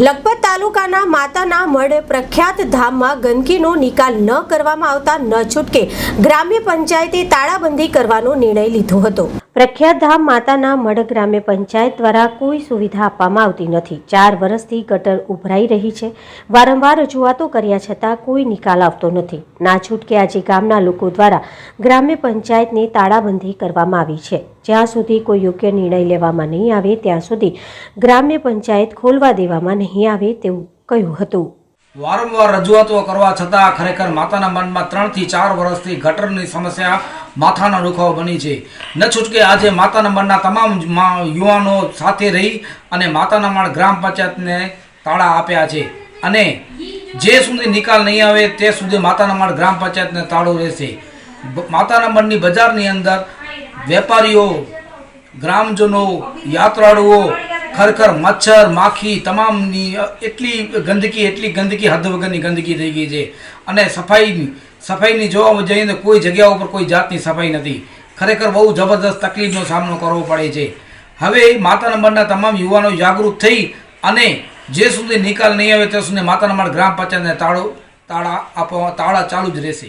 લખપત તાલુકાના માતાના મઢ પ્રખ્યાત ધામમાં ગંદકીનો નિકાલ ન કરવામાં આવતા ન છૂટકે ગ્રામ્ય પંચાયતે તાળાબંધી કરવાનો નિર્ણય લીધો હતો. પ્રખ્યાત ધામ માતાના મઢ ગ્રામ્ય પંચાયત દ્વારા કોઈ સુવિધા આપવામાં આવતી નથી. ચાર વર્ષથી ગટર ઉભરાઈ રહી છે. વારંવાર રજૂઆતો કર્યા છતાં કોઈ નિકાલ આવતો નથી. ના છૂટકે આજે ગામના લોકો દ્વારા ગ્રામ્ય પંચાયતની તાળાબંધી કરવામાં આવી છે. જ્યાં સુધી કોઈ યોગ્ય નિર્ણય લેવામાં નહીં આવે, ત્યાં સુધી ગ્રામ્ય પંચાયત ખોલવા દેવામાં નહીં આવે તેવું કહ્યું હતું. વારંવાર રજૂઆતો કરવા છતાં ખરેખર માતાના મનમાં ત્રણથી ચાર વર્ષથી ગટરની સમસ્યા માથાનો દુખાવો બની છે. ન છૂટકે આજે માતાના મનના તમામ યુવાનો સાથે રહી અને માતાના મણ ગ્રામ પંચાયતને તાળા આપ્યા છે. અને જે સુધી નિકાલ નહીં આવે તે સુધી માતાના મઢ ગ્રામ પંચાયતને તાળું રહેશે. માતાના મઢની બજારની અંદર વેપારીઓ, ગ્રામજનો, યાત્રાળુઓ, ખરેખર મચ્છર, માખી તમામની એટલી ગંદકી એટલી ગંદકી હદ વગરની ગંદકી થઈ ગઈ છે. અને સફાઈની સફાઈની જોવા જઈને કોઈ જગ્યા ઉપર કોઈ જાતની સફાઈ નથી. ખરેખર બહુ જબરદસ્ત તકલીફનો સામનો કરવો પડે છે. હવે માતા નંબરના તમામ યુવાનો જાગૃત થઈ અને જે સુધી નિકાલ નહીં આવે ત્યાં સુધી માતા નંબર ગ્રામ પંચાયતને તાળો તાળા આપવા તાળા ચાલુ જ રહેશે